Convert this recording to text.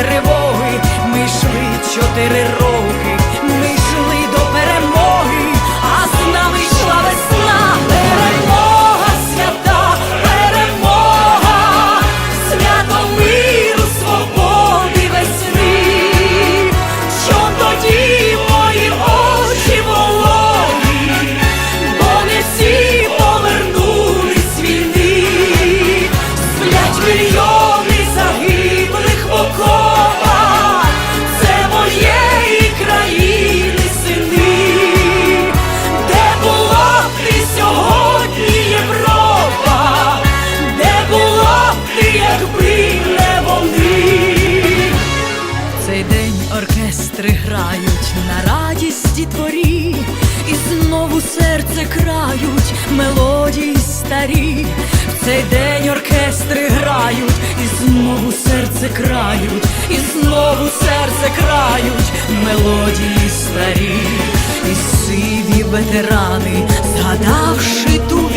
тривоги, ми йшли чотири роки, оркестри грають на радісті дворі, і знову серце крають мелодії старі. В цей день оркестри грають, і знову серце крають, і знову серце крають мелодії старі, і сиві ветерани, згадавши ту